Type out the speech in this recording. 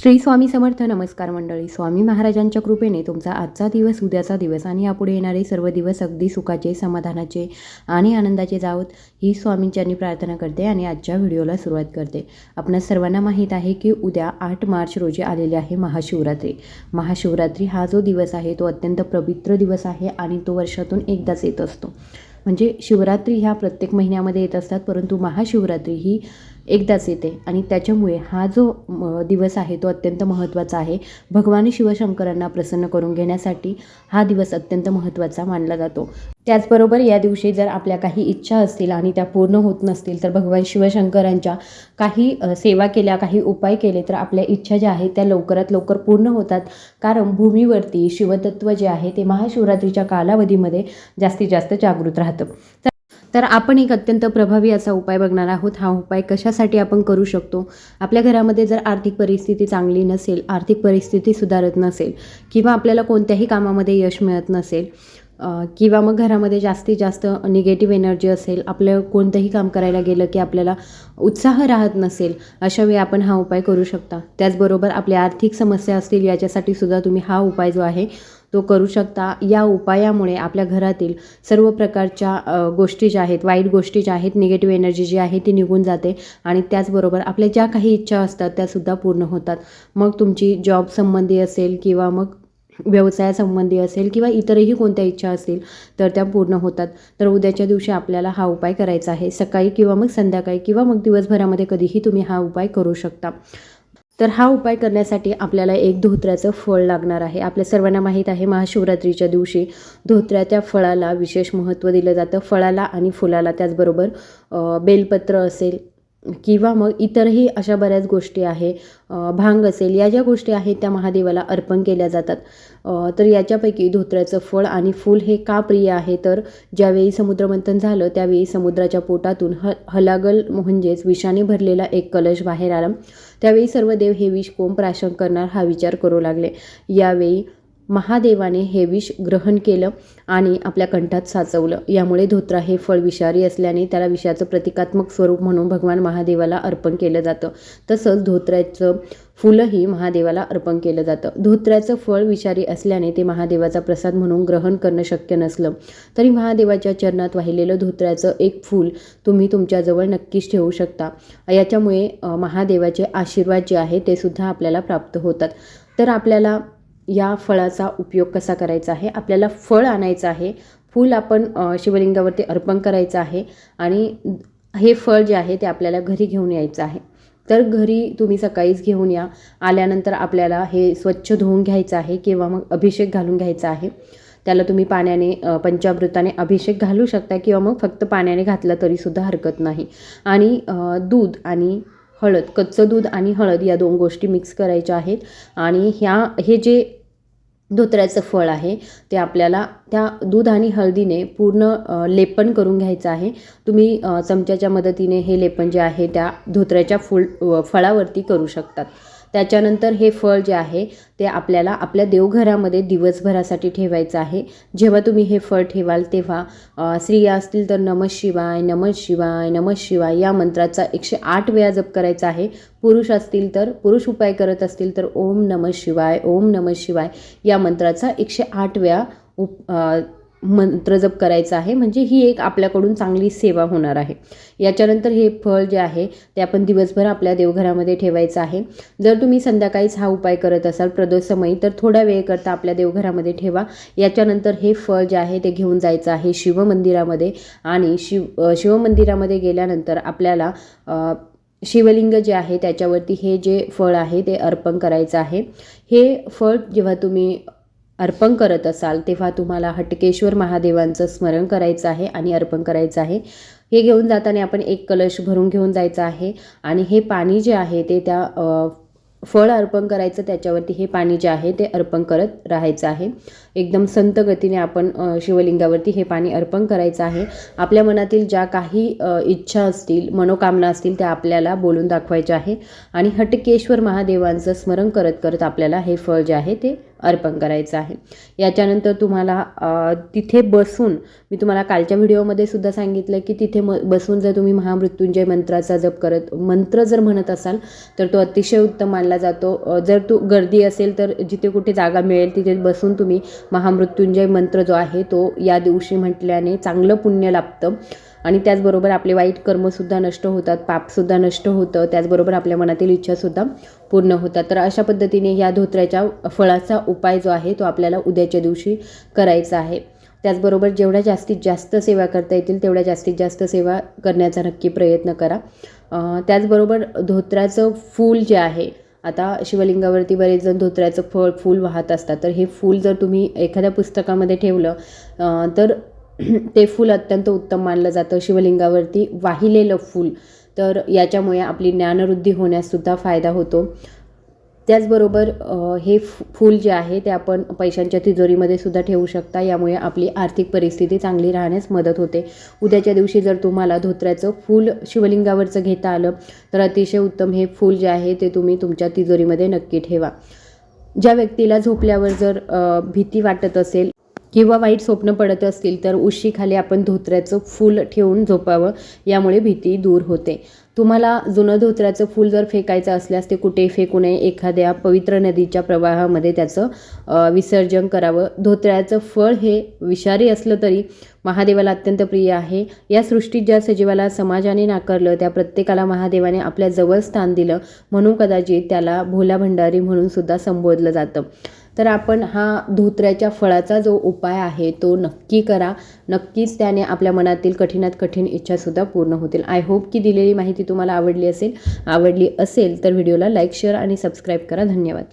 श्री स्वामी समर्थ नमस्कार मंडळी स्वामी महाराजांच्या कृपेने तुमचा आजचा दिवस उद्याचा दिवस आणि यापुढे येणारे सर्व दिवस अगदी सुखाचे समाधानाचे आणि आनंदाचे जावत ही स्वामींच्यांनी प्रार्थना करते आणि आजच्या व्हिडिओला सुरुवात करते. आपणा सर्वांना माहीत आहे की उद्या आठ मार्च रोजी आलेले आहे महाशिवरात्री. महाशिवरात्री हा जो दिवस आहे तो अत्यंत पवित्र दिवस आहे आणि तो वर्षातून एकदाच येत असतो. म्हणजे शिवरात्री ह्या प्रत्येक महिन्यामध्ये येत असतात परंतु महाशिवरात्री ही एकदाच येते. आणि त्याच्यामुळे हा जो दिवस आहे तो अत्यंत महत्त्वाचा आहे. भगवान शिवशंकरांना प्रसन्न करून घेण्यासाठी हा दिवस अत्यंत महत्त्वाचा मानला जातो. त्याचबरोबर या दिवशी जर आपल्या काही इच्छा असतील आणि त्या पूर्ण होत नसतील तर भगवान शिवशंकरांच्या काही सेवा केल्या काही उपाय केले तर आपल्या इच्छा ज्या आहेत त्या लवकरात लवकर पूर्ण होतात. कारण भूमीवरती शिवतत्व जे आहे ते महाशिवरात्रीच्या कालावधीमध्ये जास्तीत जास्त जागृत राहतं. तर आपण एक अत्यंत प्रभावी असा उपाय बघणार आहोत. हा उपाय कशासाठी आपण करू शकतो? आपल्या घरामध्ये जर आर्थिक परिस्थिती चांगली नसेल आर्थिक परिस्थिती सुधारत नसेल किंवा आपल्याला कोणत्याही कामामध्ये यश मिळत नसेल किंवा मग घरामध्ये जास्तीत जास्त निगेटिव्ह एनर्जी असेल आपलं कोणतंही काम करायला गेलं की आपल्याला उत्साह राहत नसेल अशा वेळी आपण हा उपाय करू शकता. त्याचबरोबर आपल्या आर्थिक समस्या असतील याच्यासाठी सुद्धा तुम्ही हा उपाय जो आहे तो करू शकता. या उपायामुळे आपल्या घरातील सर्व प्रकारच्या गोष्टी ज्या आहेत वाईट गोष्टी ज्या आहेत निगेटिव्ह एनर्जी जी आहे ती निघून जाते आणि त्याचबरोबर आपल्या ज्या काही इच्छा असतात त्यासुद्धा पूर्ण होतात. मग तुमची जॉब संबंधी असेल किंवा मग व्यवसायासंबंधी असेल किंवा इतरही कोणत्या इच्छा असतील तर त्या पूर्ण होतात. तर उद्याच्या दिवशी आपल्याला हा उपाय करायचा आहे. सकाळी किंवा मग संध्याकाळी किंवा मग दिवसभरामध्ये कधीही तुम्ही हा उपाय करू शकता. तर हा उपाय करण्यासाठी आपल्याला एक धोत्र्याचं फळ लागणार आहे. आपल्या सर्वांना माहीत आहे महाशिवरात्रीच्या दिवशी धोत्र्याच्या फळाला विशेष महत्त्व दिलं जातं. फळाला आणि फुलाला त्याचबरोबर बेलपत्र असेल किंवा मग इतरही अशा बऱ्याच गोष्टी आहे भांग असेल या ज्या गोष्टी आहेत त्या महादेवाला अर्पण केल्या जातात. तर याच्यापैकी धोत्र्याचं फळ आणि फूल हे का प्रिय आहे? तर ज्यावेळी समुद्रमंथन झालं त्यावेळी समुद्राच्या पोटातून ह हलागल म्हणजेच विषाने भरलेला एक कलश बाहेर आला. त्यावेळी सर्व देव हे विष कोण प्राशन करणार हा विचार करू लागले. यावेळी महादेवाने हे विष ग्रहण केलं आणि आपल्या कंठात साचवलं. यामुळे धोत्रा हे फळ विषारी असल्याने त्याला विषाचं प्रतिकात्मक स्वरूप म्हणून भगवान महादेवाला अर्पण केलं जातं. तसंच धोत्र्याचं फुलंही महादेवाला अर्पण केलं जातं. धोत्र्याचं फळ विषारी असल्याने ते महादेवाचा प्रसाद म्हणून ग्रहण करणं शक्य नसलं. तरी महादेवाच्या चरणात वाहिलेलं धोत्र्याचं एक फूल तुम्ही तुमच्याजवळ नक्कीच ठेवू शकता. याच्यामुळे महादेवाचे आशीर्वाद जे आहे ते सुद्धा आपल्याला प्राप्त होतात. तर आपल्याला या फळाचा उपयोग कसा करायचा आहे? आपल्याला फळ आणायचं आहे. फूल आपण शिवलिंगावरती अर्पण करायचं आहे आणि हे फळ जे आहे ते आपल्याला घरी घेऊन यायचं आहे. तर घरी तुम्ही सकाळीच घेऊन या. आल्यानंतर आपल्याला हे स्वच्छ धुवून घ्यायचं आहे किंवा मग अभिषेक घालून घ्यायचा आहे. त्याला तुम्ही पाण्याने पंचामृताने अभिषेक घालू शकता किंवा मग फक्त पाण्याने घातलं तरीसुद्धा हरकत नाही. आणि दूध आणि हळद कच्चं दूध आणि हळद या दोन गोष्टी मिक्स करायच्या आहेत. आणि ह्या हे जे धोत्र्याचं फळ आहे. ते आपल्याला त्या दूध आणि हळदीने पूर्ण लेपन करून घ्यायचं आहे. तुम्ही चमच्याच्या मदतीने हे लेपन जे आहे त्या धोत्र्याच्या फुल फळावरती करू शकतात. त्याच्यानंतर हे फळ जे आहे ते आपल्याला आपल्या देवघरामध्ये दिवसभरासाठी ठेवायचं आहे. जेव्हा तुम्ही हे फळ ठेवाल तेव्हा स्त्रिया असतील तर नमः शिवाय नमः शिवाय नमः शिवाय या मंत्राचा एकशे आठ वेळा जप करायचा आहे. पुरुष असतील तर पुरुष उपाय करत असतील तर ओम नमः शिवाय ओम नमः शिवाय या मंत्राचा एकशे आठ वेळा उप मंत्र जप करायचा आहे. म्हणजे ही एक आपल्याकडून चांगली सेवा होणार आहे. याच्यानंतर हे फळ जे आहे ते आपण दिवसभर आपल्या देवघरामध्ये ठेवायचं आहे. जर तुम्ही संध्याकाळीच हा उपाय करत असाल प्रदोषमयी तर थोड्या वेळेकरता आपल्या देवघरामध्ये ठेवा. याच्यानंतर हे फळ जे आहे ते घेऊन जायचं आहे शिवमंदिरामध्ये. आणि शिव शिवमंदिरामध्ये गेल्यानंतर आपल्याला शिवलिंग जे आहे त्याच्यावरती हे जे फळ आहे ते अर्पण करायचं आहे. हे फळ जेव्हा तुम्ही अर्पण करत असाल तेव्हा तुम्हाला हटकेश्वर महादेवांचं स्मरण करायचं आहे आणि अर्पण करायचं आहे. हे घेऊन जाताना आपण एक कलश भरून घेऊन जायचं आहे आणि हे पाणी जे आहे ते त्या फळ अर्पण करायचं त्याच्यावरती हे पाणी जे आहे ते अर्पण करत राहायचं आहे. एकदम संत गतीने आपण शिवलिंगावरती हे पाणी अर्पण करायचं आहे. आपल्या मनातील ज्या काही इच्छा असतील मनोकामना असतील त्या आपल्याला बोलून दाखवायच्या आहे आणि हटकेश्वर महादेवांचं स्मरण करत करत आपल्याला हे फळ जे आहे ते अर्पण करायचं आहे. याच्यानंतर तुम्हाला तिथे बसून मी तुम्हाला कालच्या व्हिडिओमध्ये सुद्धा सांगितलं की तिथे म बसून जर तुम्ही महामृत्युंजय मंत्राचा जप करत मंत्र जर म्हणत असाल तर तो अतिशय उत्तम मानला जातो. जर तू गर्दी असेल तर जिथे कुठे जागा मिळेल तिथे बसून तुम्ही महामृत्युंजय मंत्र जो आहे तो या दिवशी म्हटल्याने चांगलं पुण्य लाभतं. आणि त्याचबरोबर आपले वाईट कर्मसुद्धा नष्ट होतात पापसुद्धा नष्ट होतं त्याचबरोबर आपल्या मनातील इच्छासुद्धा पूर्ण होतात. तर अशा पद्धतीने या धोत्र्याच्या फळाचा उपाय जो आहे तो आपल्याला उद्याच्या दिवशी करायचा आहे. त्याचबरोबर जेवढ्या जास्तीत जास्त सेवा करता येतील तेवढ्या जास्तीत जास्त सेवा करण्याचा नक्की प्रयत्न करा. त्याचबरोबर धोत्राचं फूल जे आहे आता शिवलिंगावरती बरेच जण धोत्र्याचं फळ फूल वाहत असतात. तर हे फूल जर तुम्ही एखाद्या पुस्तकामध्ये ठेवलं तर ते फूल अत्यंत उत्तम मानलं जातं. शिवलिंगावरती वाहिलेलं फूल तर याच्यामुळे आपली ज्ञानवृद्धी होण्याससुद्धा फायदा होतो. त्याचबरोबर हे फू फूल जे आहे ते आपण पैशांच्या तिजोरीमध्ये सुद्धा ठेवू शकता. यामुळे आपली आर्थिक परिस्थिती चांगली राहण्यास मदत होते. उद्याच्या दिवशी जर तुम्हाला धोत्र्याचं फूल शिवलिंगावरचं घेता आलं तर अतिशय उत्तम हे फूल जे आहे ते तुम्ही तुमच्या तिजोरीमध्ये नक्की ठेवा. ज्या व्यक्तीला झोपल्यावर जर भीती वाटत असेल किंवा वाईट स्वप्न पडत असतील तर उशीखाली आपण धोत्र्याचं फूल ठेवून झोपावं यामुळे भीती दूर होते. तुम्हाला जुनं धोत्र्याचं फूल जर फेकायचं असल्यास ते कुठे फेकू नये. एखाद्या पवित्र नदीच्या प्रवाहामध्ये त्याचं विसर्जन करावं. धोत्र्याचं फळ हे विषारी असलं तरी महादेवाला अत्यंत प्रिय आहे. या सृष्टीत ज्या सजीवाला समाजाने नाकारलं त्या प्रत्येकाला महादेवाने आपल्या जवळ स्थान दिलं म्हणून कदाचित त्याला भोला भंडारी म्हणून सुद्धा संबोधलं जातं. तर आपण हा धोत्र्याच्या फळाचा जो उपाय आहे तो नक्की करा. नक्कीच त्याने आपल्या मनातील कठीणात कठीण इच्छासुद्धा पूर्ण होतील. आय होप की दिलेली माहिती तुम्हाला आवडली असेल. आवडली असेल तर व्हिडिओला लाईक शेअर आणि सबस्क्राईब करा. धन्यवाद.